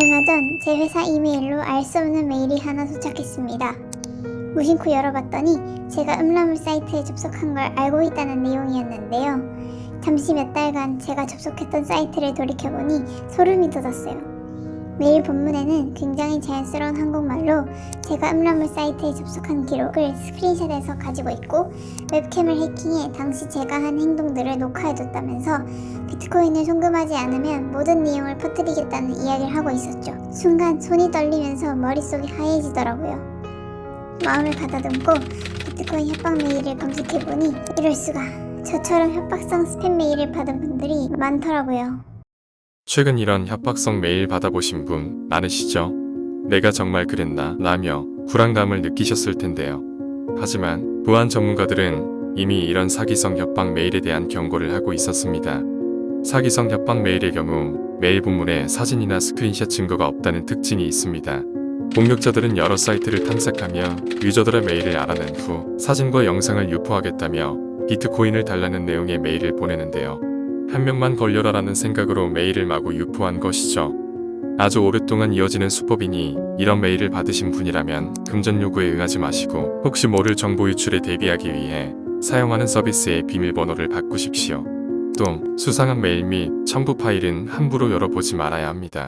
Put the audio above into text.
얼마 전 제 회사 이메일로 알 수 없는 메일이 하나 도착했습니다. 무심코 열어봤더니 제가 음란물 사이트에 접속한 걸 알고 있다는 내용이었는데요. 잠시 몇 달간 제가 접속했던 사이트를 돌이켜보니 소름이 돋았어요. 메일 본문에는 굉장히 자연스러운 한국말로 제가 음란물 사이트에 접속한 기록을 스크린샷해서 가지고 있고 웹캠을 해킹해 당시 제가 한 행동들을 녹화해뒀다면서 비트코인을 송금하지 않으면 모든 내용을 퍼뜨리겠다는 이야기를 하고 있었죠. 순간 손이 떨리면서 머릿속이 하얘지더라고요. 마음을 가다듬고 비트코인 협박 메일을 검색해보니 이럴 수가 저처럼 협박성 스팸 메일을 받은 분들이 많더라고요. 최근 이런 협박성 메일 받아보신 분 많으시죠? 내가 정말 그랬나? 라며 불안감을 느끼셨을 텐데요. 하지만 보안 전문가들은 이미 이런 사기성 협박 메일에 대한 경고를 하고 있었습니다. 사기성 협박 메일의 경우 메일 본문에 사진이나 스크린샷 증거가 없다는 특징이 있습니다. 공격자들은 여러 사이트를 탐색하며 유저들의 메일을 알아낸 후 사진과 영상을 유포하겠다며 비트코인을 달라는 내용의 메일을 보내는데요. 한 명만 걸려라라는 생각으로 메일을 마구 유포한 것이죠. 아주 오랫동안 이어지는 수법이니 이런 메일을 받으신 분이라면 금전 요구에 응하지 마시고 혹시 모를 정보 유출에 대비하기 위해 사용하는 서비스의 비밀번호를 바꾸십시오. 또 수상한 메일 및 첨부 파일은 함부로 열어보지 말아야 합니다.